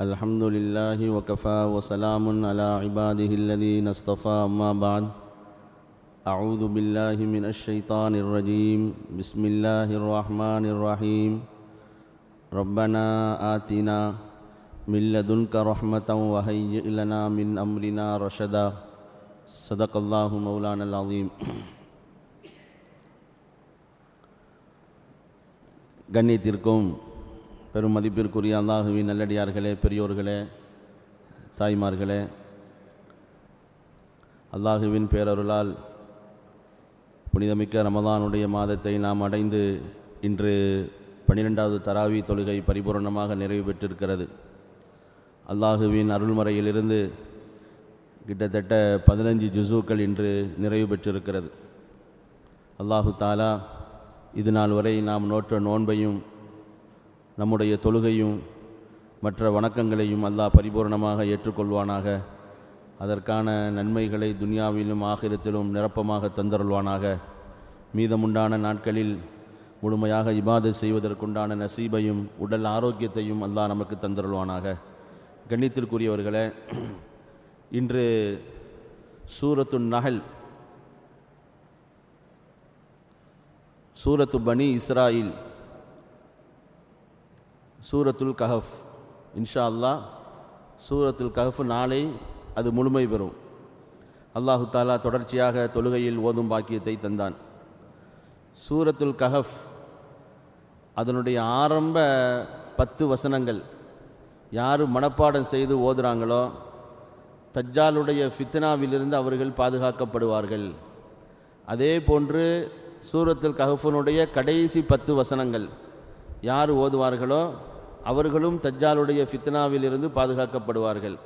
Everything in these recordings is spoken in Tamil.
الحمد لله وكفى وسلام على عباده الذين اصطفى أما بعد أعوذ بالله من الشيطان الرجيم بسم الله الرحمن الرحيم ربنا آتنا من لدنك رحمة وهيئ لنا من أمرنا رشدا صدق الله مولانا العظيم கண்ணியத்திற்கும் பெரும் மதிப்பிற்குரிய அல்லாஹுவின் நல்லடியார்களே பெரியோர்களே தாய்மார்களே அல்லாஹுவின் பேரருளால் புனிதமிக்க ரமதானுடைய மாதத்தை நாம் அடைந்து இன்று பன்னிரெண்டாவது தராவி தொழுகை பரிபூரணமாக நிறைவு பெற்றிருக்கிறது. அல்லாஹுவின் அருள்மறையிலிருந்து கிட்டத்தட்ட பதினஞ்சு ஜுசூக்கள் இன்று நிறைவு பெற்றிருக்கிறது. அல்லாஹு தாலா இது நாள் வரை நாம் நோற்ற நோன்பையும் நம்முடைய தொழுகையும் மற்ற வணக்கங்களையும் அல்லாஹ் பரிபூர்ணமாக ஏற்றுக்கொள்வானாக. அதற்கான நன்மைகளை துனியாவிலும் ஆகிரத்திலும் நிரப்பமாக தந்தருள்வானாக. மீதமுண்டான நாட்களில் முழுமையாக இபாதை செய்வதற்குண்டான நசீபையும் உடல் ஆரோக்கியத்தையும் அல்லாஹ் நமக்கு தந்தருள்வானாக. கண்ணித்திற்குரியவர்களே இன்று சூரத்து நகல் சூரத்து பனி இஸ்ராயில் சூரத்துல் கஹஃப். இன்ஷா அல்லாஹ் சூரத்துல் கஹஃப் நாளை அது முழுமை பெறும். அல்லாஹு தாலா தொடர்ச்சியாக தொழுகையில் ஓதும் பாக்கியத்தை தந்தான். சூரத்துல் கஹஃப் அதனுடைய ஆரம்ப பத்து வசனங்கள் யார் மனப்பாடம் செய்து ஓதுறாங்களோ தஜ்ஜாலுடைய ஃபித்னாவிலிருந்து அவர்கள் பாதுகாக்கப்படுவார்கள். அதே போன்று சூரத்துல் கஹஃபனுடைய கடைசி பத்து வசனங்கள் யார் ஓதுவார்களோ அவர்களும் தஜ்ஜாலுடைய ஃபித்னாவிலிருந்து பாதுகாக்கப்படுவார்கள்.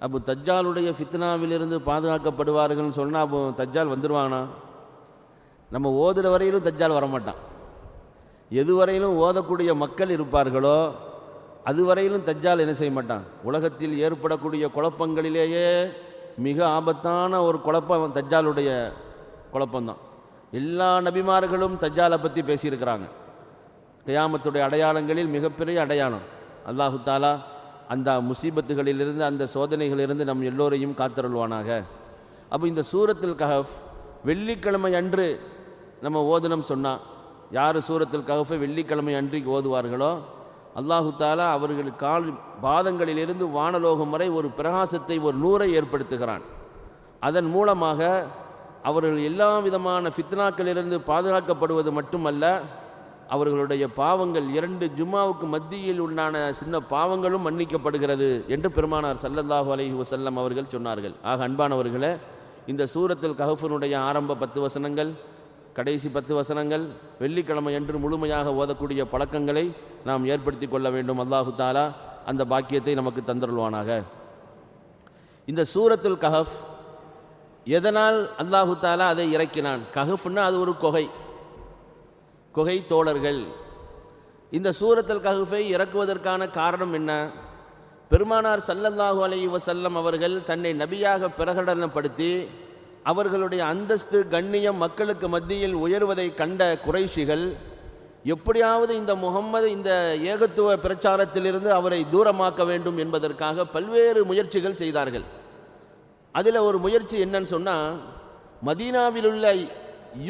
அப்போ தஜ்ஜாலுடைய ஃபித்னாவிலிருந்து பாதுகாக்கப்படுவார்கள்னு சொன்னால் அப்போ தஜ்ஜால் வந்துடுவானா நம்ம ஓதுகிற வரையிலும் தஜ்ஜால் வரமாட்டான். எதுவரையிலும் ஓதக்கூடிய மக்கள் இருப்பார்களோ அதுவரையிலும் தஜ்ஜால் என்ன செய்ய மாட்டான்? உலகத்தில் ஏற்படக்கூடிய குழப்பங்களிலேயே மிக ஆபத்தான ஒரு குழப்பம் தஜ்ஜாலுடைய குழப்பம்தான். எல்லா நபிமார்களும் தஜ்ஜாலை பற்றி பேசியிருக்கிறாங்க. கயாமத்துடைய அடையாளங்களில் மிகப்பெரிய அடையாளம். அல்லாஹு தாலா அந்த முசீபத்துகளிலிருந்து அந்த சோதனைகளிலிருந்து நம் எல்லோரையும் காத்தருள்வானாக. அப்போ இந்த சூரத்தில் கஹஃப் வெள்ளிக்கிழமை அன்று நம்ம ஓதனம் சொன்னால் யார் சூரத்தில் கஹஃபை வெள்ளிக்கிழமை அன்றைக்கு ஓதுவார்களோ அல்லாஹு தாலா அவர்கள் கால் பாதங்களிலிருந்து வானலோகம் வரை ஒரு பிரகாசத்தை ஒரு நூறை ஏற்படுத்துகிறான். அதன் மூலமாக அவர்கள் எல்லா விதமான ஃபித்னாக்களிலிருந்து பாதுகாக்கப்படுவது மட்டுமல்ல அவர்களுடைய பாவங்கள் இரண்டு ஜும்மாவுக்கு மத்தியில் உண்டான சின்ன பாவங்களும் மன்னிக்கப்படுகிறது என்று பெருமானார் சல்லல்லாஹு அலஹி வசல்லம் அவர்கள் சொன்னார்கள். ஆக அன்பானவர்களே இந்த சூரத்தில் கஹஃபனுடைய ஆரம்ப பத்து வசனங்கள் கடைசி பத்து வசனங்கள் வெள்ளிக்கிழமை என்று முழுமையாக ஓதக்கூடிய பழக்கங்களை நாம் ஏற்படுத்தி கொள்ள வேண்டும். அல்லாஹு தாலா அந்த பாக்கியத்தை நமக்கு தந்தருள்வானாக. இந்த சூரத்துல் கஹஃப் எதனால் அல்லாஹு தாலா அதை இறக்கினான்? கஹஃப்னா அது ஒரு கொகை. குகை தோழர்கள் இந்த சூரத்தல் கஹுஃபை இறக்குவதற்கான காரணம் என்ன? பெருமானார் சல்லல்லாஹு அலி வசல்லம் அவர்கள் தன்னை நபியாக பிரகடனப்படுத்தி அவர்களுடைய அந்தஸ்து கண்ணியம் மக்களுக்கு மத்தியில் உயர்வதை கண்ட குறைஷிகள் எப்படியாவது இந்த முகம்மது இந்த ஏகத்துவ பிரச்சாரத்திலிருந்து அவரை தூரமாக்க வேண்டும் என்பதற்காக பல்வேறு முயற்சிகள் செய்தார்கள். அதில் ஒரு முயற்சி என்னன்னு சொன்னால் மதீனாவில் உள்ள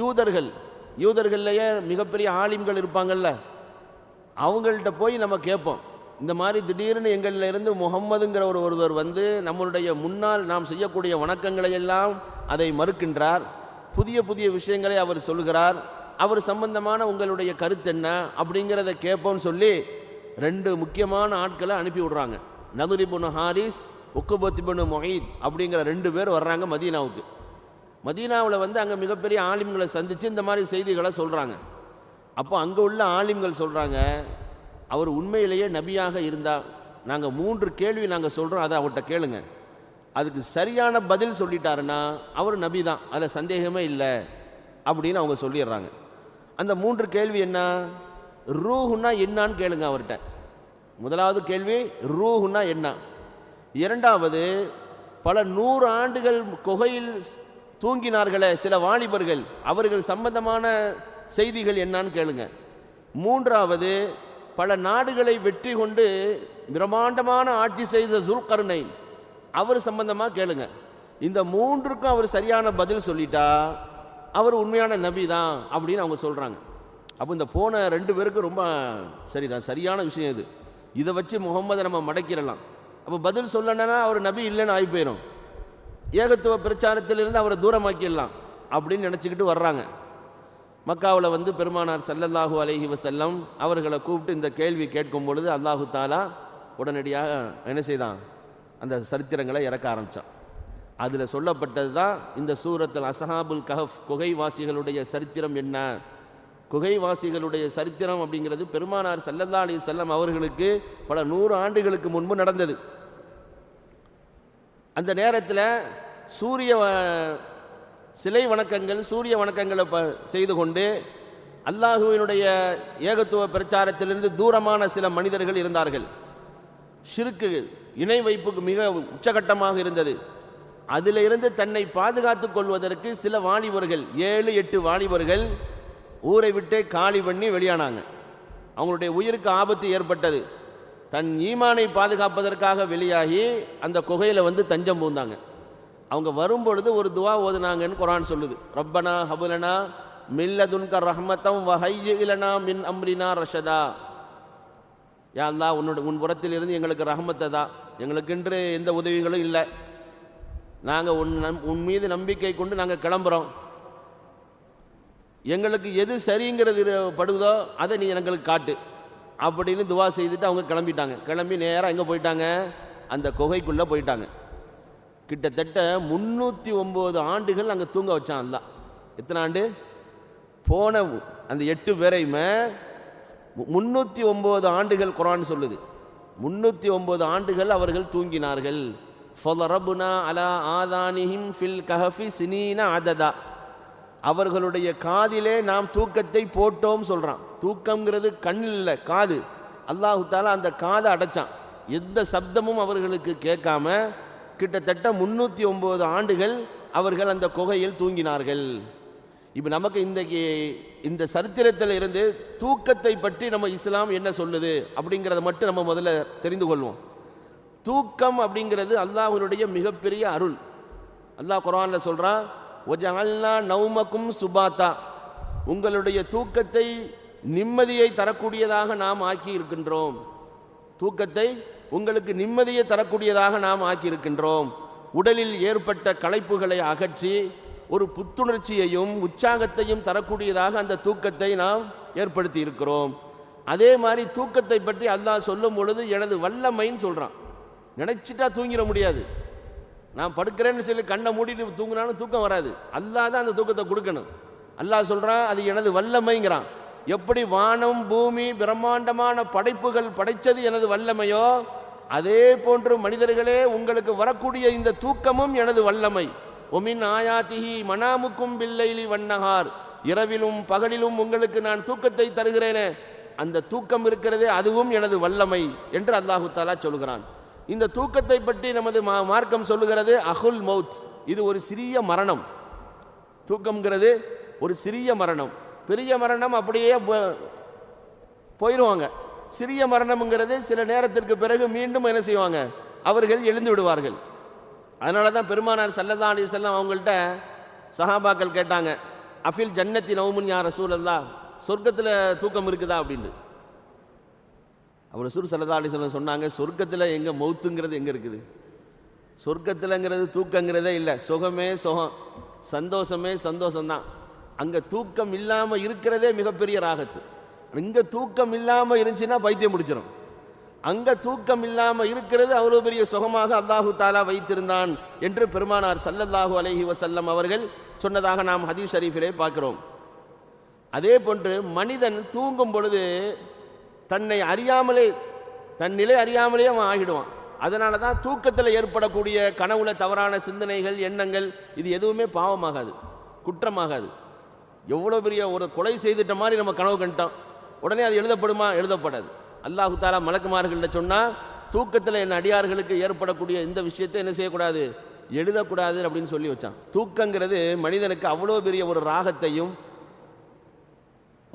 யூதர்கள் யூதர்கள்லையே மிகப்பெரிய ஆலிம்கள் இருப்பாங்கள்ல அவங்கள்ட்ட போய் நம்ம கேட்போம். இந்த மாதிரி திடீர்னு எங்களில் இருந்து முகம்மதுங்கிற ஒரு ஒருவர் வந்து நம்மளுடைய முன்னால் நாம் செய்யக்கூடிய வணக்கங்களை எல்லாம் அதை மறுக்கின்றார். புதிய புதிய விஷயங்களை அவர் சொல்கிறார் அவர் சம்பந்தமான உங்களுடைய கருத்து என்ன அப்படிங்கிறத கேட்போம்னு சொல்லி ரெண்டு முக்கியமான ஆட்களை அனுப்பி விடுறாங்க. நதுரிபுனு ஹாரிஸ் உக்குபத்திபுனு மொஹீத் அப்படிங்கிற ரெண்டு பேர் வர்றாங்க மதீனாவுக்கு. மதீனாவில் வந்து அங்கே மிகப்பெரிய ஆலிம்களை சந்தித்து இந்த மாதிரி செய்திகளை சொல்கிறாங்க அப்போ அங்கே உள்ள ஆலிம்கள் சொல்கிறாங்க அவர் உண்மையிலேயே நபியாக இருந்தால் நாங்கள் மூன்று கேள்வி நாங்கள் சொல்கிறோம் அதை அவர்கிட்ட கேளுங்க. அதுக்கு சரியான பதில் சொல்லிட்டாருன்னா அவர் நபி தான் அதில் சந்தேகமே இல்லை அப்படின்னு அவங்க சொல்லிடுறாங்க. அந்த மூன்று கேள்வி என்ன? ரூஹுன்னா என்னான்னு கேளுங்க அவர்கிட்ட. முதலாவது கேள்வி ரூஹுன்னா என்ன? இரண்டாவது பல நூறு ஆண்டுகள் குகையில் தூங்கினார்களே சில வாலிபர்கள் அவர்கள் சம்பந்தமான செய்திகள் என்னன்னு கேளுங்க. மூன்றாவது பல நாடுகளை வெற்றி கொண்டு பிரம்மாண்டமான ஆட்சி செய்த சுல்கருணை அவர் சம்பந்தமாக கேளுங்க. இந்த மூன்றுக்கும் அவர் சரியான பதில் சொல்லிட்டா அவர் உண்மையான நபி தான் அப்படின்னு அவங்க சொல்கிறாங்க அப்போ இந்த போன ரெண்டு பேருக்கு ரொம்ப சரிதான் சரியான விஷயம் இது. இதை வச்சு முகம்மதை நம்ம மடக்கிடலாம். அப்போ பதில் சொல்லணும்னா அவர் நபி இல்லைன்னு ஆகி போயிடும் ஏகத்துவ பிரச்சாரத்திலிருந்து அவரை தூரமாக்கிடலாம் அப்படின்னு நினச்சிக்கிட்டு வர்றாங்க. மக்காவில் வந்து பெருமானார் சல்லல்லாஹூ அலஹி வசல்லம் அவர்களை கூப்பிட்டு இந்த கேள்வி கேட்கும் பொழுது அல்லாஹு தாலா உடனடியாக என்ன செய்தான்? அந்த சரித்திரங்களை இறக்க ஆரம்பித்தான் அதில் சொல்லப்பட்டது தான் இந்த சூரத்தில் அசஹாபுல் கஹஃப் குகைவாசிகளுடைய சரித்திரம் என்ன? குகைவாசிகளுடைய சரித்திரம் அப்படிங்கிறது பெருமானார் சல்லல்லா அலி செல்லம் அவர்களுக்கு பல நூறு ஆண்டுகளுக்கு முன்பு நடந்தது. அந்த நேரத்தில் சூரிய வ- சிலை வணக்கங்கள் சூரிய வணக்கங்களை ப செய்து கொண்டு அல்லாஹுவினுடைய ஏகத்துவ பிரச்சாரத்திலிருந்து தூரமான சில மனிதர்கள் இருந்தார்கள். சிறுக்கு இணை வைப்புக்கு மிக உச்சகட்டமாக இருந்தது. அதிலிருந்து தன்னை பாதுகாத்துக் கொள்வதற்கு சில வாலிபர்கள் ஏழு எட்டு வாலிபர்கள் ஊரை விட்டே காலி பண்ணி வெளியானாங்க. அவங்களுடைய உயிருக்கு ஆபத்து ஏற்பட்டது. தன் ஈமானை பாதுகாப்பதற்காக வெளியாகி அந்த குகையில் வந்து தஞ்சம் பூந்தாங்க. அவங்க வரும்பொழுது ஒரு துவா ஓதுனாங்கன்னு குரான் சொல்லுது. ரப்பனா ஹபுலனா மில்லதுன்க ரஹ்மத்தம் வஹைய இலனா மின் அம்ரினா ரஷதா. யா அல்லாஹ் உன்னோட உன் புறத்திலிருந்து எங்களுக்கு ரஹமத்தை தான் எங்களுக்கென்று எந்த உதவிகளும் இல்லை. நாங்கள் உன் நம் உன் மீது நம்பிக்கை கொண்டு நாங்கள் கிளம்புறோம். எங்களுக்கு எது சரிங்கிறது படுதோ அதை நீ எங்களுக்கு காட்டு. அப்படின்னு துவா செய்துட்டு அவங்க கிளம்பிட்டாங்க. கிளம்பி நேராக எங்கே போயிட்டாங்க? அந்த குகைக்குள்ளே போயிட்டாங்க. கிட்டத்தட்ட முந்நூற்றி ஒம்பது ஆண்டுகள் அங்கே தூங்க வச்சான் அல்லாஹ் எத்தனை ஆண்டு? போன அந்த எட்டு பேரையுமே முந்நூற்றி ஒம்பது ஆண்டுகள் குரான் சொல்லுது. முந்நூற்றி ஒம்பது ஆண்டுகள் அவர்கள் தூங்கினார்கள். ஃபலரபுனா அலா ஆதானிஹிம் ஃபில் கஹஃபி சினீன அததா. அவர்களுடைய காதிலே நாம் தூக்கத்தை போட்டோம் சொல்கிறான் தூக்கம்ங்கிறது கண்ணில் இல்லை காது. அல்லாஹு தாலா அந்த காதை அடைச்சான். எந்த சப்தமும் அவர்களுக்கு கேட்காம கிட்டத்தட்ட முந்நூற்றி ஒம்பது ஆண்டுகள் அவர்கள் அந்த குகையில் தூங்கினார்கள். இப்போ நமக்கு இன்றைக்கு இந்த சரித்திரத்தில் இருந்து தூக்கத்தை பற்றி நம்ம இஸ்லாம் என்ன சொல்லுது அப்படிங்கிறத மட்டும் நம்ம முதல்ல தெரிந்து கொள்வோம். தூக்கம் அப்படிங்கிறது அல்லாஹனுடைய மிகப்பெரிய அருள். அல்லாஹ் குரானில் சொல்கிறான் ஒஜஅல்னா நௌமக்கும் சுபாத்தா. உங்களுடைய தூக்கத்தை நிம்மதியை தரக்கூடியதாக நாம் ஆக்கி இருக்கின்றோம். தூக்கத்தை உங்களுக்கு நிம்மதியை தரக்கூடியதாக நாம் ஆக்கியிருக்கின்றோம். உடலில் ஏற்பட்ட களைப்புகளை அகற்றி ஒரு புத்துணர்ச்சியையும் உற்சாகத்தையும் தரக்கூடியதாக அந்த தூக்கத்தை நாம் ஏற்படுத்தி இருக்கிறோம் அதே மாதிரி தூக்கத்தை பற்றி அல்லாஹ் சொல்லும் பொழுது எனது வல்லமைன்னு சொல்கிறான் நினச்சிட்டா தூங்கிட முடியாது. நான் படுக்கிறேன்னு சொல்லி கண்ணை மூடிட்டு தூங்கினாலும் தூக்கம் வராது. அல்லா தான் அந்த தூக்கத்தை கொடுக்கணும். அல்லாஹ் சொல்கிறான் அது எனது வல்லமைங்கிறான். எப்படி வானம் பூமி பிரம்மாண்டமான படைப்புகள் படைச்சது எனது வல்லமையோ அதே போன்று மனிதர்களே உங்களுக்கு வரக்கூடிய இந்த தூக்கமும் எனது வல்லமை. ஒமின் ஆயாத்திஹி மனாமுக்கும் பில்லைலி வண்ணகார் இரவிலும் பகலிலும் உங்களுக்கு நான் தூக்கத்தை தருகிறேனே. அந்த தூக்கம் இருக்கிறதே அதுவும் எனது வல்லமை என்று அல்லாஹு தாலா சொல்கிறான். இந்த தூக்கத்தை பற்றி நமது மா- மார்க்கம் சொல்லுகிறது அகுல் மவுத் இது ஒரு சிறிய மரணம். தூக்கம்ங்கிறது ஒரு சிறிய மரணம். பெரிய மரணம் அப்படியே போ- போயிடுவாங்க சிறிய மரணம்ங்கிறது சில நேரத்திற்கு பிறகு மீண்டும் என்ன செய்வாங்க? அவர்கள் எழுந்து விடுவார்கள். அதனால தான் பெருமானார் சல்லல்லா அலி செல்லம் அவங்கள்ட்ட சஹாபாக்கள் கேட்டாங்க அஃபில் ஜன்னத்தி நவுமுன் யார் ரசூலல்லா சொர்க்கத்தில் தூக்கம் இருக்குதா? அப்படின்னு அவர் ரசூல் சல்லல்லா அலி செல்லம் சொன்னாங்க சொர்க்கத்தில் எங்கே மௌத்துங்கிறது எங்கே இருக்குது? சொர்க்கத்தில்ங்கிறது தூக்கங்கிறதே இல்லை சுகமே சுகம் சந்தோஷமே சந்தோஷம்தான். அங்கே தூக்கம் இல்லாமல் இருக்கிறதே மிகப்பெரிய ராகத்து. இங்கே தூக்கம் இல்லாமல் இருந்துச்சுன்னா பைத்தியம் முடிச்சிடும் அங்கே தூக்கம் இல்லாமல் இருக்கிறது அவ்வளோ பெரிய சுகமாக அல்லாஹு தாலா வைத்திருந்தான் என்று பெருமானார் சல்லல்லாஹு அலஹி வசல்லம் அவர்கள் சொன்னதாக நாம் ஹதீஸ் ஷரீஃபிலே பார்க்கிறோம். அதே போன்று மனிதன் தூங்கும் பொழுது தன்னை அறியாமலே தன் நிலை அறியாமலே அவன் ஆகிடுவான். அதனால தான் தூக்கத்தில் ஏற்படக்கூடிய கனவுல தவறான சிந்தனைகள் எண்ணங்கள் இது எதுவுமே பாவமாகாது குற்றமாகாது. எவ்வளோ பெரிய ஒரு கொலை செய்துட்ட மாதிரி நம்ம கனவு கண்டோம் உடனே அது எழுதப்படுமா? எழுதப்படாது. அல்லாஹு தாலா மலக்குமார்கள்ட்ட சொன்னால் தூக்கத்தில் என் அடியார்களுக்கு ஏற்படக்கூடிய இந்த விஷயத்தை என்ன செய்யக்கூடாது? எழுதக்கூடாது அப்படின்னு சொல்லி வச்சான். தூக்கங்கிறது மனிதனுக்கு அவ்வளோ பெரிய ஒரு ராகத்தையும்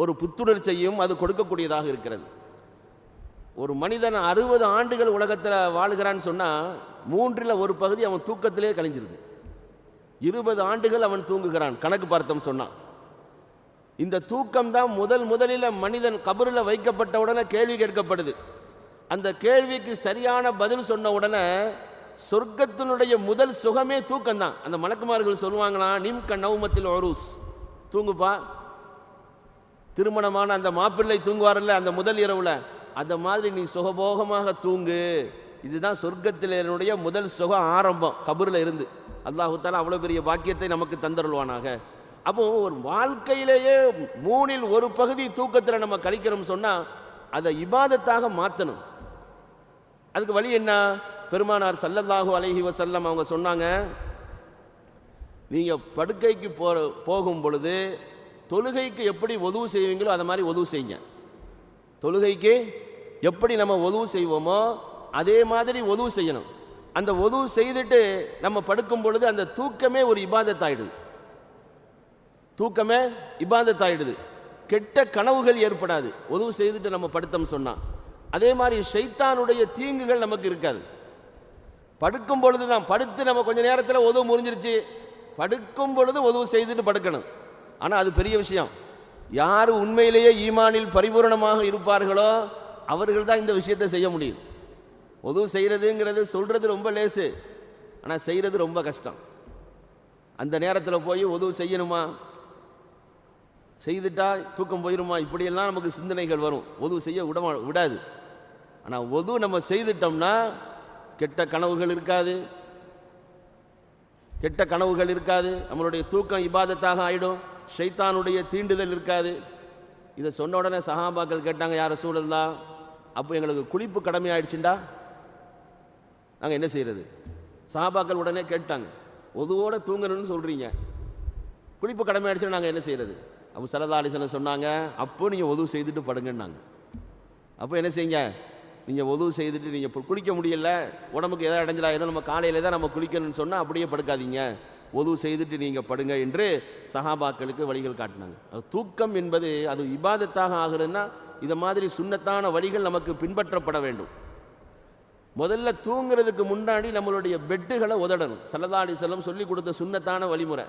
ஒரு புத்துணர்ச்சியையும் அது கொடுக்கக்கூடியதாக இருக்கிறது. ஒரு மனிதன் அறுபது ஆண்டுகள் உலகத்தில் வாழுகிறான்னு சொன்னால் மூன்றில் ஒரு பகுதி அவன் தூக்கத்திலே கழிஞ்சிருது. இருபது ஆண்டுகள் அவன் தூங்குகிறான் கணக்கு பார்த்தோம் சொன்னான் இந்த தூக்கம் தான் முதல் முதலில் மனிதன் கபரில் வைக்கப்பட்ட உடனே கேள்வி கேட்கப்படுது. அந்த கேள்விக்கு சரியான பதில் சொன்ன உடனே சொர்க்கத்தினுடைய முதல் சுகமே தூக்கம் தான் அந்த மலக்குமார்கள் சொல்லுவாங்களா நிம்க க நவுமத்தில் ஒரூஸ். தூங்குப்பா. திருமணமான அந்த மாப்பிள்ளை தூங்குவார்ல அந்த முதல் இரவில். அந்த மாதிரி நீ சுகபோகமாக தூங்கு. இதுதான் சொர்க்கத்தினுடைய முதல் சுக ஆரம்பம் கபூரில் இருந்து. அல்லாஹுத்தாலா அவ்வளோ பெரிய பாக்கியத்தை நமக்கு தந்தருள்வானாக. அப்போ ஒரு வாழ்க்கையிலேயே மூணில் ஒரு பகுதி தூக்கத்தில் நம்ம கழிக்கிறோம் சொன்னால் அதை இபாதத்தாக மாற்றணும் அதுக்கு வழி என்ன? பெருமானார் சல்லல்லாஹு அலஹி வசல்லம் அவங்க சொன்னாங்க நீங்கள் படுக்கைக்கு போ போகும் பொழுது தொழுகைக்கு எப்படி உதவு செய்வீங்களோ அதை மாதிரி உதவு செய்யுங்க. தொழுகைக்கு எப்படி நம்ம உதவு செய்வோமோ அதே மாதிரி உதவு செய்யணும். அந்த உதவு செய்துட்டு நம்ம படுக்கும் பொழுது அந்த தூக்கமே ஒரு இபாதத்தாயிடுது. தூக்கமே இபாதத்தாயிடுது. கெட்ட கனவுகள் ஏற்படாது. உதவு செய்துட்டு நம்ம படுத்தோம் சொன்னான் அதே மாதிரி ஷைத்தானுடைய தீங்குகள் நமக்கு இருக்காது. படுக்கும் பொழுது தான் படுத்து நம்ம கொஞ்ச நேரத்தில் உதவு முறிஞ்சிருச்சு. படுக்கும் பொழுது உதவு செய்துட்டு படுக்கணும். ஆனால் அது பெரிய விஷயம். யார் உண்மையிலேயே ஈமானில் பரிபூரணமாக இருப்பார்களோ அவர்கள் தான் இந்த விஷயத்தை செய்ய முடியும். உதவு செய்கிறதுங்கிறது சொல்கிறது ரொம்ப லேசு. ஆனால் செய்கிறது ரொம்ப கஷ்டம். அந்த நேரத்தில் போய் உதவு செய்யணுமா? செய்துட்டா தூக்கம் போயிருமா? இப்படியெல்லாம் நமக்கு சிந்தனைகள் வரும். ஒது செய்ய விட விடாது. ஆனால் ஒது நம்ம செய்துட்டோம்னா கெட்ட கனவுகள் இருக்காது. கெட்ட கனவுகள் இருக்காது. நம்மளுடைய தூக்கம் இபாதத்தாக ஆகிடும் ஷைத்தானுடைய தீண்டுதல் இருக்காது. இதை சொன்ன உடனே சஹாபாக்கள் கேட்டாங்க யார் சூழல்லா அப்போ எங்களுக்கு குளிப்பு கடமையாயிடுச்சுண்டா நாங்கள் என்ன செய்கிறது சஹாபாக்கள் உடனே கேட்டாங்க ஒதுவோடு தூங்கணும்னு சொல்கிறீங்க குளிப்பு கடமையாயிடுச்சுன்னா நாங்கள் என்ன செய்கிறது அப்போ சரதா அலிசன் சொன்னாங்க அப்போ நீங்கள் உதவு செய்துட்டு படுங்கன்னாங்க. அப்போ என்ன செய்யுங்க? நீங்கள் உதவு செய்துட்டு நீங்கள் குளிக்க முடியல உடம்புக்கு எதாவது அடைஞ்சலாயிரும் நம்ம காலையில் தான் நம்ம குளிக்கணும்னு சொன்னால் அப்படியே படுக்காதீங்க. உதவு செய்துட்டு நீங்கள் படுங்க என்று சஹாபாக்களுக்கு வழிகள் காட்டினாங்க. அது தூக்கம் என்பது அது இபாதத்தாக ஆகுதுன்னா இதை மாதிரி சுண்ணத்தான வழிகள் நமக்கு பின்பற்றப்பட வேண்டும். முதல்ல தூங்குறதுக்கு முன்னாடி நம்மளுடைய பெட்டுகளை உதடணும். சல்லதாடி செல்லம் சொல்லி கொடுத்த சுண்ணத்தான வழிமுறை.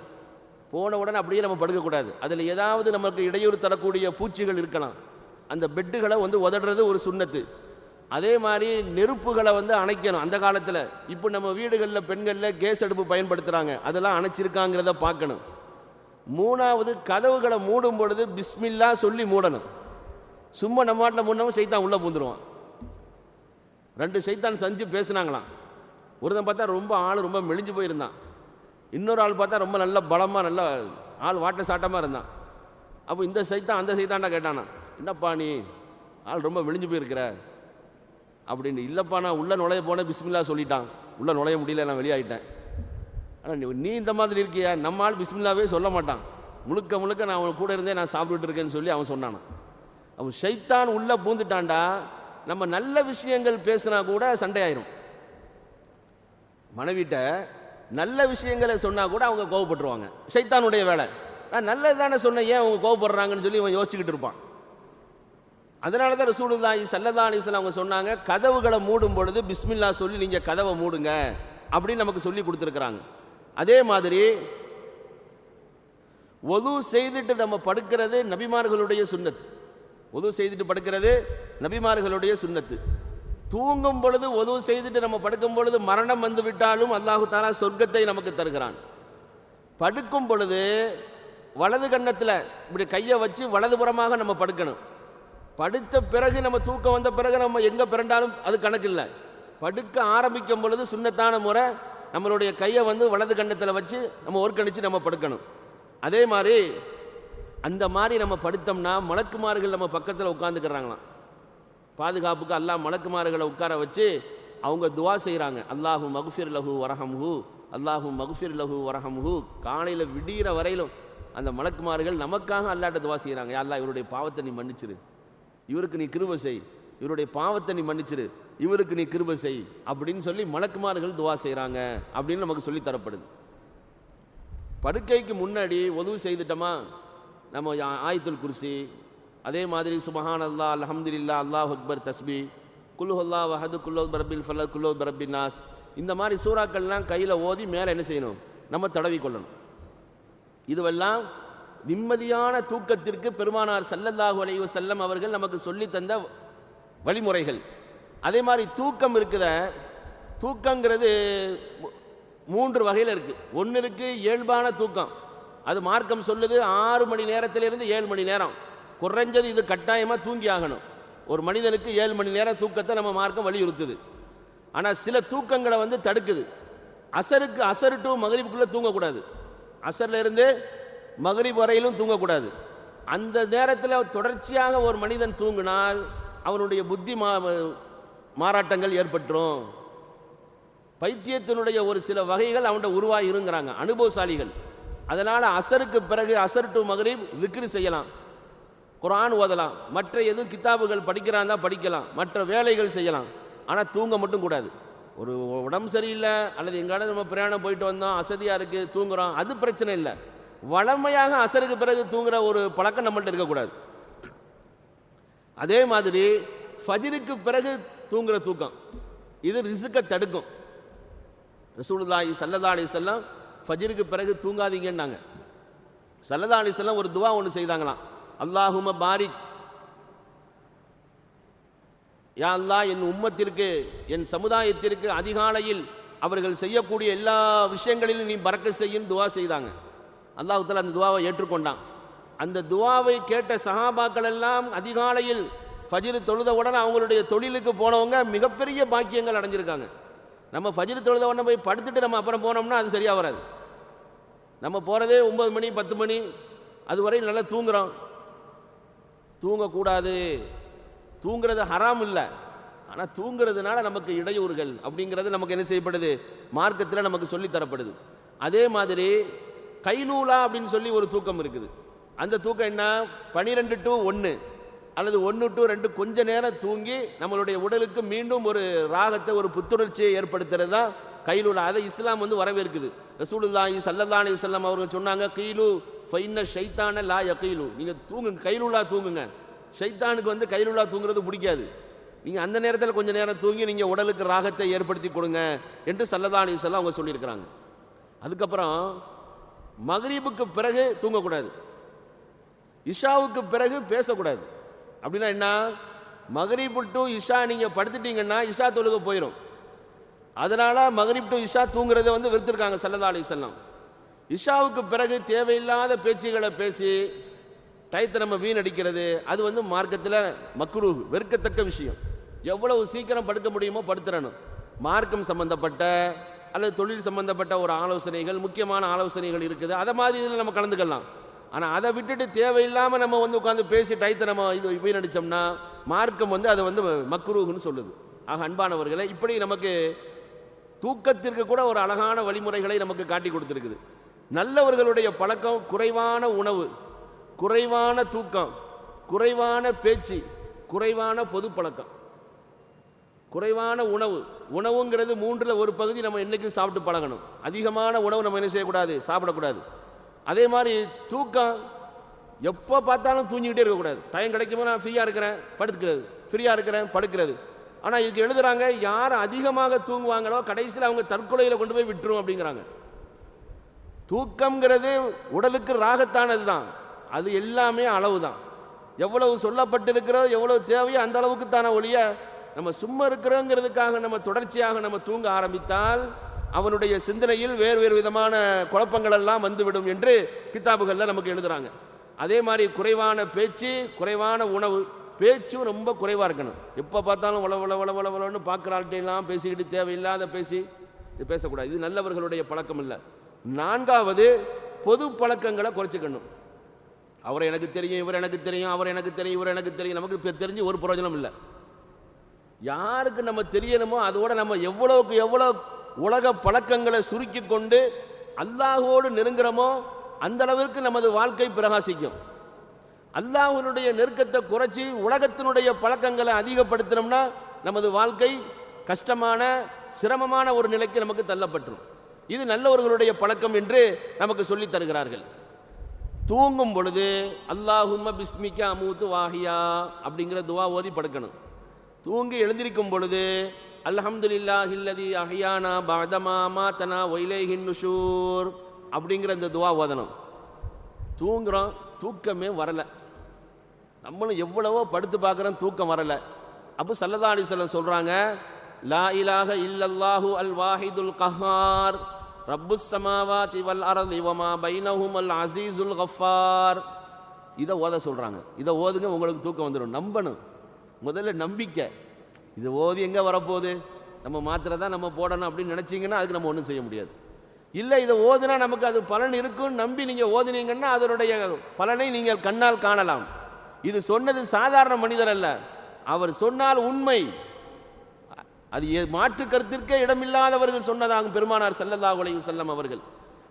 போன உடனே அப்படியே நம்ம படுக்கக்கூடாது. அதில் ஏதாவது நமக்கு இடையூறு தரக்கூடிய பூச்சிகள் இருக்கலாம். அந்த பெட்டுகளை வந்து உதடுறது ஒரு சுண்ணத்து. அதே மாதிரி நெருப்புகளை வந்து அணைக்கணும். அந்த காலத்தில் இப்போ நம்ம வீடுகளில் பெண்களில் கேஸ் அடுப்பு பயன்படுத்துகிறாங்க அதெல்லாம் அணைச்சிருக்காங்கிறத பார்க்கணும். மூணாவது கதவுகளை மூடும் பொழுது பிஸ்மில்லா சொல்லி மூடணும். சும்மா நம்ம நாட்டில் மூடணும் சைத்தான் உள்ளே பூந்துருவான். ரெண்டு சைத்தான் செஞ்சு பேசுனாங்களாம். ஒருத்தன் பார்த்தா ரொம்ப ஆள் ரொம்ப மெலிஞ்சு போயிருந்தான். இன்னொரு ஆள் பார்த்தா ரொம்ப நல்ல பலமாக நல்ல ஆள் வாட்ட சாட்டமாக இருந்தான். அப்போ இந்த சைத்தான் அந்த சைத்தாண்டா கேட்டானா என்னப்பா நீ? ஆள் ரொம்ப விழிஞ்சு போயிருக்கிற. அப்படின்னு இல்லைப்பா நான் உள்ளே நுழைய போனேன் பிஸ்மில்லா சொல்லிட்டான். உள்ளே நுழைய முடியல நான் வெளியாகிட்டேன் ஆனால் நீ இந்த மாதிரி இருக்கியா? நம்ம ஆள் பிஸ்மில்லாவே சொல்ல மாட்டான். முழுக்க முழுக்க நான் அவன் கூட இருந்தே நான் சாப்பிட்டுட்டு இருக்கேன்னு சொல்லி அவன் சொன்னானான் அவன் சைத்தான் உள்ளே பூந்துட்டான்டா. நம்ம நல்ல விஷயங்கள் பேசுனா கூட சண்டை ஆயிரும் மனைவிட்ட நல்ல விஷயங்களை சொன்னா கூட அவங்க கோவப்பட்டுருவாங்க. சைத்தானுடைய வேலை. நான் நல்லது தானே சொன்னேன் ஏன் அவங்க கோவப்படுறாங்கன்னு சொல்லி அவன் யோசிச்சுக்கிட்டு இருப்பான். அதனால தான் ரசூலுல்லாஹி சல்லதா அலிஸ்லாம் அவங்க சொன்னாங்க கதவுகளை மூடும் பொழுது பிஸ்மில்லா சொல்லி நீங்கள் கதவை மூடுங்க அப்படின்னு நமக்கு சொல்லி கொடுத்துருக்குறாங்க. அதே மாதிரி ஒது செய்துட்டு நம்ம படுக்கிறது நபிமார்களுடைய சுண்ணத்து ஒது செய்துட்டு படுக்கிறது நபிமார்களுடைய சுண்ணத்து தூங்கும் பொழுது உதவு செய்துட்டு நம்ம படுக்கும் பொழுது மரணம் வந்து விட்டாலும் அல்லாஹு தாலா சொர்க்கத்தை நமக்கு தருகிறான். படுக்கும் பொழுது வலது கன்னத்தில் இப்படி கையை வச்சு வலதுபுறமாக நம்ம படுக்கணும். படுத்த பிறகு நம்ம தூக்கம் வந்த பிறகு நம்ம எங்கே பிறண்டாலும் அது கணக்கில்லை படுக்க ஆரம்பிக்கும் பொழுது சுண்ணத்தான முறை நம்மளுடைய கையை வந்து வலது கன்னத்தில் வச்சு நம்ம ஒர்க்கணிச்சு நம்ம படுக்கணும். அதே மாதிரி அந்த மாதிரி நம்ம படுத்தோம்னா மலக்குமார்கள் நம்ம பக்கத்தில் உட்காந்துக்கிறாங்களாம் பாதுகாப்புக்கு அல்லாஹ் மலக்குமார்களை உட்கார வச்சு அவங்க துவா செய்கிறாங்க அல்லாஹு மகுஃபிர் லஹு வரஹம்ஹு அல்லாஹு மகுஃபிர் லஹு வரஹம்ஹு. காலையில் விடிகிற வரையிலும் அந்த மலக்குமார்கள் நமக்காக அல்லாட்ட துவா செய்கிறாங்க அல்லா அல்லாஹ் இவருடைய பாவத்தை நீ மன்னிச்சிரு. இவருக்கு நீ கிருப செய். இவருடைய பாவத்தை நீ மன்னிச்சிரு. இவருக்கு நீ கிருப செய். அப்படின்னு சொல்லி மலக்குமார்கள் துவா செய்கிறாங்க அப்படின்னு நமக்கு சொல்லி தரப்படுது. படுக்கைக்கு முன்னாடி உதவு செய்துட்டோமா? நம்ம ஆயத்துல் குர்சி அதே மாதிரி சுபஹான் அல்லா அலமதுல்லா அல்லாஹ் அக்பர் தஸ்பி குல்ஹுல்லா வஹது குல்லோ பரபில் ஃபல குல்லோ பரபின் நாஸ். இந்த மாதிரி சூறாக்கள்லாம் கையில் ஓதி மேலே என்ன செய்யணும்? நம்ம தடவி கொள்ளணும். இதுவெல்லாம் நிம்மதியான தூக்கத்திற்கு பெருமானார் சல்லல்லாஹு அலைவு செல்லம் அவர்கள் நமக்கு சொல்லி தந்த வழிமுறைகள். அதே மாதிரி தூக்கம் இருக்குத தூக்கங்கிறது மூன்று வகையில் இருக்குது ஒன்று இருக்குது இயல்பான தூக்கம். அது மார்க்கம் சொல்லுது ஆறு மணி நேரத்திலிருந்து ஏழு மணி நேரம். குறைஞ்சது இது கட்டாயமாக தூங்கி ஆகணும் ஒரு மனிதனுக்கு ஏழு மணி நேரம் தூக்கத்தை நம்ம மார்க்கம் வலியுறுத்துது. ஆனால் சில தூக்கங்களை வந்து தடுக்குது. அசருக்கு அசரு டு மகரிப்புக்குள்ளே தூங்கக்கூடாது அசர்லேருந்து மகரிப் வரையிலும் தூங்கக்கூடாது. அந்த நேரத்தில் தொடர்ச்சியாக ஒரு மனிதன் தூங்கினால் அவனுடைய புத்தி மா மாறாட்டங்கள் ஏற்பட்டுரும். பைத்தியத்தினுடைய ஒரு சில வகைகள் அவன்கிட்ட உருவாகி இருங்கிறாங்க அனுபவசாலிகள். அதனால் அசருக்கு பிறகு அசர் டு மகரிப் விக்ரி செய்யலாம். குரான் ஓதலாம். மற்ற எதுவும் கித்தாபுகள் படிக்கிறான் தான் படிக்கலாம். மற்ற வேலைகள் செய்யலாம். ஆனால் தூங்க மட்டும் கூடாது. ஒரு உடம்பு சரியில்லை அல்லது எங்காவது நம்ம பிரயாணம் போயிட்டு வந்தோம் அசதியாக இருக்குது தூங்குறோம் அது பிரச்சனை இல்லை. வளமையாக அசருக்கு பிறகு தூங்குற ஒரு பழக்கம் நம்மள்ட்ட இருக்கக்கூடாது. அதே மாதிரி ஃபஜிருக்கு பிறகு தூங்குற தூக்கம். இது ரிசுக்கை தடுக்கும். ரசூலுல்லாஹி ஸல்லல்லாஹு அலைஹி வஸல்லம் பிறகு தூங்காதீங்கன்னாங்க. ஸல்லல்லாஹு அலைஹி ஒரு துவா ஒன்று செய்தாங்களாம். அல்லாஹும பாரிக். யா அல்லாஹ் என் உம்மத்திற்கு என் சமுதாயத்திற்கு அதிகாலையில் அவர்கள் செய்யக்கூடிய எல்லா விஷயங்களிலும் நீ பறக்க செய்யும் துவா செய்தாங்க. அல்லாஹுத்தால் அந்த துவாவை ஏற்றுக்கொண்டான். அந்த துவாவை கேட்ட சஹாபாக்கள் எல்லாம் அதிகாலையில் ஃபஜ்ர் தொழுதவுடன் அவங்களுடைய தொழிலுக்கு போனவங்க மிகப்பெரிய பாக்கியங்கள் அடைஞ்சிருக்காங்க. நம்ம ஃபஜிரு தொழுத உடனே போய் படுத்துட்டு நம்ம அப்புறம் போனோம்னா அது சரியாக வராது. நம்ம போகிறதே ஒம்பது மணி பத்து மணி அது வரையும் நல்லா தூங்குறோம். தூங்கக்கூடாது. தூங்குறது ஹராம் இல்லை. ஆனால் தூங்குறதுனால நமக்கு இடையூறுகள் அப்படிங்கிறது நமக்கு என்ன செய்யப்படுது? மார்க்கத்தில் நமக்கு சொல்லித் தரப்படுது. அதே மாதிரி கைலூலா அப்படின்னு சொல்லி ஒரு தூக்கம் இருக்குது. அந்த தூக்கம் என்ன? பனிரெண்டு டு ஒன்று அல்லது ஒன்று டு ரெண்டு கொஞ்ச நேரம் தூங்கி நம்மளுடைய உடலுக்கு மீண்டும் ஒரு ராகத்தை ஒரு புத்துணர்ச்சியை ஏற்படுத்துறது தான் கைலூலா அதை இஸ்லாம் வந்து வரவேற்குது. ரசூலுல்லாஹி சல்லல்லாஹி அலைஹி அவர்கள் அவங்க சொன்னாங்க கீலு ஃபைன்ன ஷைத்தான லா யகீலு. நீங்கள் தூங்குங்க கைலூலா தூங்குங்க. ஷைத்தானுக்கு வந்து கைலூலா தூங்குறது பிடிக்காது. நீங்கள் அந்த நேரத்தில் கொஞ்சம் நேரம் தூங்கி நீங்கள் உடலுக்கு ராகத்தை ஏற்படுத்தி கொடுங்க என்று சல்லதானி அலைஹி அவங்க சொல்லியிருக்கிறாங்க. அதுக்கப்புறம் மகரீபுக்கு பிறகு தூங்கக்கூடாது. இஷாவுக்கு பிறகு பேசக்கூடாது. அப்படின்னா என்ன? மகரீப் டு இஷா நீங்கள் படுத்துட்டீங்கன்னா இஷா தொழுக போயிடும் அதனால் மகரிப் டு இஷா தூங்குறதை வந்து வெறுத்துருக்காங்க சல்லல்லா அலி செல்லம் இஷாவுக்கு பிறகு தேவையில்லாத பேச்சுகளை பேசி டயத்தை நம்ம வீணடிக்கிறது அது வந்து மார்க்கத்தில் மக்ரூ வெறுக்கத்தக்க விஷயம். எவ்வளவு சீக்கிரம் படுக்க முடியுமோ படுத்துறணும். மார்க்கம் சம்பந்தப்பட்ட அல்லது தொழில் சம்பந்தப்பட்ட ஒரு ஆலோசனைகள் முக்கியமான ஆலோசனைகள் இருக்குது. அதை மாதிரி இதில் நம்ம கலந்துக்கலாம். ஆனால் அதை விட்டுட்டு தேவையில்லாமல் நம்ம வந்து உட்காந்து பேசி டயத்தை நம்ம இது வீணடிச்சோம்னா மார்க்கம் வந்து அதை வந்து மக்ரூஹ்னு சொல்லுது. ஆக அன்பானவர்களை இப்படி நமக்கு தூக்கத்திற்கு கூட ஒரு அழகான வழிமுறைகளை நமக்கு காட்டி கொடுத்துருக்குது. நல்லவர்களுடைய பழக்கம் குறைவான உணவு குறைவான தூக்கம் குறைவான பேச்சு குறைவான பொது பழக்கம். குறைவான உணவு உணவுங்கிறது மூன்றில் ஒரு பகுதி நம்ம என்றைக்கும் சாப்பிட்டு பழகணும். அதிகமான உணவு நம்ம என்ன செய்யக்கூடாது? சாப்பிடக்கூடாது. அதே மாதிரி தூக்கம் எப்போ பார்த்தாலும் தூங்கிக்கிட்டே இருக்கக்கூடாது. டைம் கிடைக்குமோ நான் ஃப்ரீயாக இருக்கிறேன் படுத்துக்கிறது. ஃப்ரீயாக இருக்கிறேன் படுக்கிறது. ஆனால் இதுக்கு எழுதுகிறாங்க யார் அதிகமாக தூங்குவாங்களோ கடைசியில் அவங்க தற்கொலையில் கொண்டு போய் விட்டுரும் அப்படிங்கிறாங்க. தூக்கம்ங்கிறது உடலுக்கு ராகத்தானது தான் அது எல்லாமே அளவு தான் எவ்வளவு சொல்லப்பட்டிருக்கிறோ எவ்வளவு தேவையோ அந்த அளவுக்கு தானே ஒழிய நம்ம சும்மா இருக்கிறோங்கிறதுக்காக நம்ம தொடர்ச்சியாக நம்ம தூங்க ஆரம்பித்தால் அவனுடைய சிந்தனையில் வேறு வேறு விதமான குழப்பங்கள் எல்லாம் வந்துவிடும் என்று கித்தாபுகளில் நமக்கு எழுதுகிறாங்க அதே மாதிரி குறைவான பேச்சு குறைவான உணவு. பேச்சும் ரொம்ப குறைவாக இருக்கணும். எப்போ பார்த்தாலும் வள வள வள வள வளன்னு பார்க்குற ஆள்கிட்டையெல்லாம் பேசிக்கிட்டு தேவையில்லாத பேசி இது பேசக்கூடாது. இது நல்லவர்களுடைய பழக்கம் இல்லை. நான்காவது பொது பழக்கங்களை குறைச்சிக்கணும். அவரை எனக்கு தெரியும் இவர் எனக்கு தெரியும் அவர் எனக்கு தெரியும் இவர் எனக்கு தெரியும். நமக்கு தெரிஞ்சு ஒரு பிரயோஜனம் இல்லை. யாருக்கு நம்ம தெரியணுமோ அதோட நம்ம எவ்வளவுக்கு எவ்வளோ உலக பழக்கங்களை சுருக்கி கொண்டு அல்லாஹோடு நெருங்குறோமோ அந்த அளவிற்கு நமது வாழ்க்கை பிரகாசிக்கும். அல்லாஹனுடைய நெருக்கத்தை குறைச்சி உலகத்தினுடைய பழக்கங்களை அதிகப்படுத்தினோம்னா நமது வாழ்க்கை கஷ்டமான சிரமமான ஒரு நிலைக்கு நமக்கு தள்ளப்பட்டுரும். இது நல்லவர்களுடைய பழக்கம் என்று நமக்கு சொல்லித் தருகிறார்கள். தூங்கும் பொழுது அல்லாஹும்ம பிஸ்மிக்கா அமூத்து வாஹியா அப்படிங்கிற துவா ஓதி படுக்கணும். தூங்கி எழுந்திருக்கும் பொழுது அல்ஹம்துலில்லாஹி இல்லதி அஹியானா பாதமா மாத்தனா வைலேஹின் நுஷூர் அப்படிங்கிற இந்த துவா ஓதணும். தூங்குறோம் தூக்கமே வரலை. நம்மளும் எவ்வளவோ படுத்து பார்க்குறோம் தூக்கம் வரலை. அப்போ சல்லதா அலிஸ்வலம் சொல்கிறாங்க லா இலாக இல்லல்லாஹு அல் வாஹிதுல் கஹார் ரப்பு சமாவாதி வல் அரதி வமா பைனஹும் அல் அசீசுல் கஃபார். இதை ஓத சொல்கிறாங்க இதை ஓதுங்க உங்களுக்கு தூக்கம் வந்துடும் நம்பணும். முதல்ல நம்பிக்கை. இது ஓதி எங்கே வரப்போகுது? நம்ம மாத்திரை தான் நம்ம போடணும் அப்படின்னு நினச்சிங்கன்னா அதுக்கு நம்ம ஒன்றும் செய்ய முடியாது. இல்லை இதை ஓதுனா நமக்கு அது பலன் இருக்குன்னு நம்பி நீங்கள் ஓதுனீங்கன்னா அதனுடைய பலனை நீங்கள் கண்ணால் காணலாம். இது சொன்னது சாதாரண மனிதர் அல்ல. அவர் சொன்னால் உண்மை. அது மாற்று கருத்திற்கே இடமில்லாதவர்கள் சொன்னதாகும் பெருமானார் ஸல்லல்லாஹு அலைஹி வஸல்லம் அவர்கள்.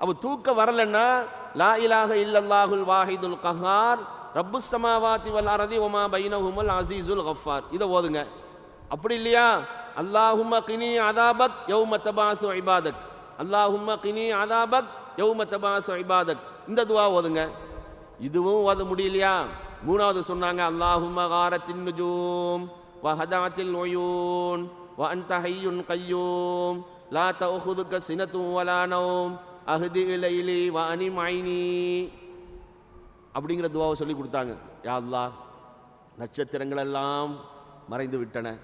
அப்போ தூக்கம் வரலன்னா லா இலாக இல்லல்லாஹுல் வாஹிதுல் கஹார் ரப்பு சமாவாத்தி வல் அரதி வமா பைனஹுமல் அசீசுல் கஃபார் இதை ஓதுங்க. அப்படி இல்லையா? அல்லாஹும்ம கினி அதாபக் யௌம தபாசு ஐபாதக் அல்லாஹும்ம கினி அதாபக் யௌம தபாசு ஐபாதக் இந்த துவா ஓதுங்க. இதுவும் ஓத முடியலையா? மூணாவது சொன்னாங்க அல்லாஹும்ம காரத்தின் நுஜூம் வஹதாத்தில் ஒயூன் வ حي قيوم. لا லா سنة ولا نوم. அஹதி அஹ்தி இலைலி வ அனிம் அப்படிங்கிற துவாவை சொல்லி கொடுத்தாங்க. யா நட்சத்திரங்களெல்லாம் மறைந்து விட்டன.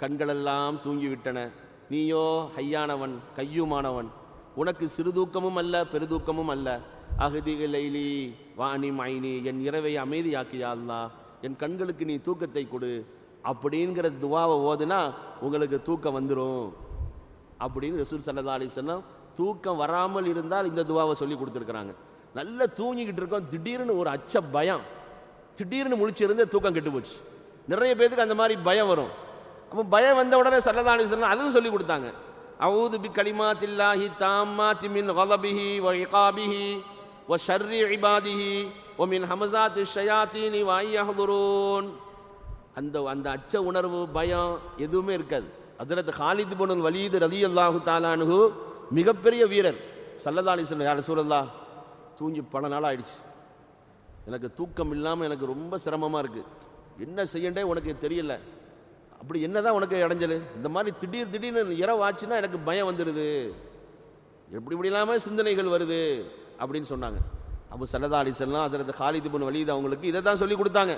கண்களெல்லாம் தூங்கி விட்டன. நீயோ ஹையானவன் கையுமானவன். உனக்கு சிறு தூக்கமும் அல்ல பெருதூக்கமும் அல்ல. அகதி லைலி வாணி மைனி என் இரவை அமைதியாக்கியா அல்லாஹ். என் கண்களுக்கு நீ தூக்கத்தை கொடு. அப்படிங்கிற துவாவை ஓதுனா உங்களுக்கு தூக்கம் வந்துடும் அப்படின்னு ரசூல் சல்லா அலிஸ்லாம் தூக்கம் வராமல் இருந்தால் இந்த துவாவை சொல்லி கொடுத்துருக்குறாங்க. நல்லா தூங்கிக்கிட்டு இருக்கோம் திடீர்னு ஒரு அச்ச பயம். திடீர்னு முழிச்சிருந்து தூக்கம் கெட்டு போச்சு. நிறைய பேருக்கு அந்த மாதிரி பயம் வரும். அப்போ பயம் வந்த உடனே சல்லா அலிஸ்லாம் அதுவும் சொல்லி கொடுத்தாங்க. அவுது பி கலிமாத்தில்லாஹி தாம்மாத்தி திமின் கலபிஹி வ இகாபிஹி வ ஷர்ரி இபாதிஹி வ மின் ஹமசாத்தி ஷயாத்தீனி வ அந்த அந்த அச்ச உணர்வு பயம் எதுவுமே இருக்காது. ஹஜரத் ஹாலித் புனல் வலீது ரதி அல்லாஹு தாலானுகு மிகப்பெரிய வீரர். சல்லல்லா சொல்ல யார் சூழல்லா தூங்கி பல நாள் ஆயிடுச்சு. எனக்கு தூக்கம் இல்லாமல் எனக்கு ரொம்ப சிரமமாக இருக்குது என்ன செய்யண்டே உனக்கு தெரியல. அப்படி என்னதான் உனக்கு இடைஞ்சல் இந்த மாதிரி திடீர் திடீர்னு இரவு ஆச்சுன்னா எனக்கு பயம் வந்துடுது எப்படி இப்படி இல்லாமல் சிந்தனைகள் வருது அப்படின்னு சொன்னாங்க. அப்போ சல்லதா அலிசல்லாம் ஹசரத் ஹாலித் பொன் வலீத் அவங்களுக்கு இதை தான் சொல்லி கொடுத்தாங்க.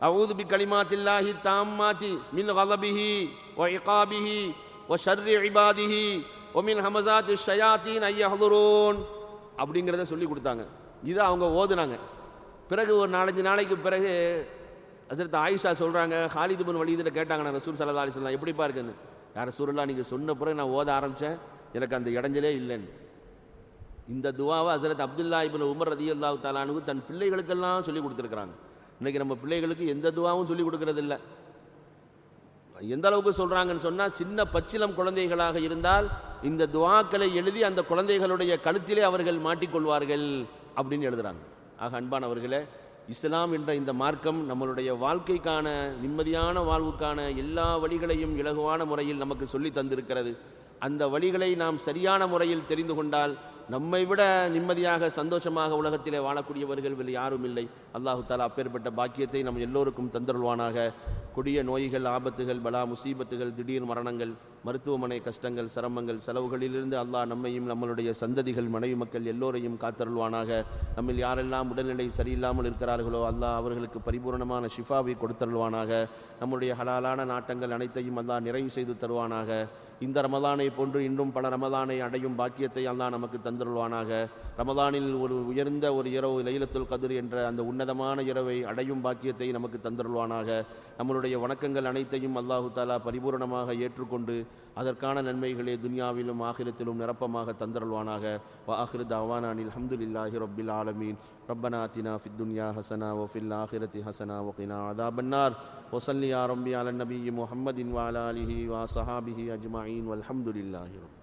அவுது பி கலிமாத்தில்லாஹி தாம்மாத்தி மின் கலபிஹி வ இகாபிஹி வ ஷர்ரி இபாதிஹி வ மின் ஹமசாத்தி ஷயாத்தீன் அப்படிங்கிறத சொல்லி கொடுத்தாங்க. இதை அவங்க ஓதுனாங்க. பிறகு ஒரு நாலஞ்சு நாளைக்கு பிறகு ஹசரத் ஆயிஷா சொல்கிறாங்க ஹாலிது பின் வலீதில் கேட்டாங்க நான் ரசூல் சல்லா அலிஸ்லாம் எப்படிப்பா இருக்குன்னு யார் ரசூலுல்லாஹ் நீங்கள் சொன்ன பிறகு நான் ஓத ஆரம்பித்தேன் எனக்கு அந்த இடைஞ்சலே இல்லைன்னு. இந்த துவாவை ஹசரத் அப்துல்லா இபின் உமர் ரதி அல்லாஹ் தாலானுக்கு தன் பிள்ளைகளுக்கெல்லாம் சொல்லி கொடுத்துருக்குறாங்க. இன்னைக்கு நம்ம பிள்ளைகளுக்கு எந்த துவாவும் சொல்லிக் கொடுக்கறதில்ல. எந்த அளவுக்கு சொல்கிறாங்கன்னு சொன்னால் சின்ன பச்சிலம் குழந்தைகளாக இருந்தால் இந்த துவாக்களை எழுதி அந்த குழந்தைகளுடைய கழுத்திலே அவர்கள் மாட்டிக்கொள்வார்கள் அப்படின்னு எழுதுறாங்க. ஆக அன்பானவர்களே இஸ்லாம் என்ற இந்த மார்க்கம் நம்மளுடைய வாழ்க்கைக்கான நிம்மதியான வாழ்வுக்கான எல்லா வழிகளையும் இலகுவான முறையில் நமக்கு சொல்லி தந்திருக்கிறது. அந்த வழிகளை நாம் சரியான முறையில் தெரிந்து கொண்டால் நம்மை விட நிம்மதியாக சந்தோஷமாக உலகத்திலே வாழக்கூடியவர்கள் வேறு யாரும் இல்லை. அல்லாஹு தாலா அப்பேற்பட்ட பாக்கியத்தை நம் எல்லோருக்கும் தந்தருள்வானாக. கொடிய நோய்கள் ஆபத்துகள் பலா முசீபத்துகள் திடீர் மரணங்கள் மருத்துவமனை கஷ்டங்கள் சிரமங்கள் செலவுகளிலிருந்து அல்லாஹ் நம்மையும் நம்மளுடைய சந்ததிகள் மனைவி மக்கள் எல்லோரையும் காத்தருள்வானாக. நம்மில் யாரெல்லாம் உடல்நிலை சரியில்லாமல் இருக்கிறார்களோ அல்லாஹ் அவர்களுக்கு பரிபூரணமான ஷிஃபாவை கொடுத்தருள்வானாக. நம்முடைய ஹலாலான நாட்டங்கள் அனைத்தையும் அல்லாஹ் நிறைவு செய்து தருவானாக. இந்த ரமதானை போன்று இன்னும் பல ரமதானை அடையும் பாக்கியத்தை அல்லாஹ் நமக்கு தந்துருள்வானாக. ரமதானில் ஒரு உயர்ந்த ஒரு இரவு லைலத்துல் கதிர் என்ற அந்த உன்னதமான இரவை அடையும் பாக்கியத்தை நமக்கு தந்துருள்வானாக. நம்மளுடைய வணக்கங்கள் அனைத்தையும் அல்லாஹு தாலா பரிபூரணமாக ஏற்றுக்கொண்டு அதற்கான நன்மைகளே துன்யாவிலும் ஆகிரத்திலும் நிரப்பமாக தந்தருள்வானாக வ ஆஹிரு தாவானானில் அஹமதுல்லாஹி ரொபில் ஆலமீன் ரப்பனா தினா ஃபித் துன்யா ஹசனா ஒஃபில் ஆஹிரத்தி ஹசனா ஒகினா அதாபன்னார் ஒசல்லி ஆரம்பி அலநபி முஹம்மதின் வாலாலிஹி வா சஹாபிஹி அஜ்மாயின் வல்ஹம்துல்லாஹி ரொப்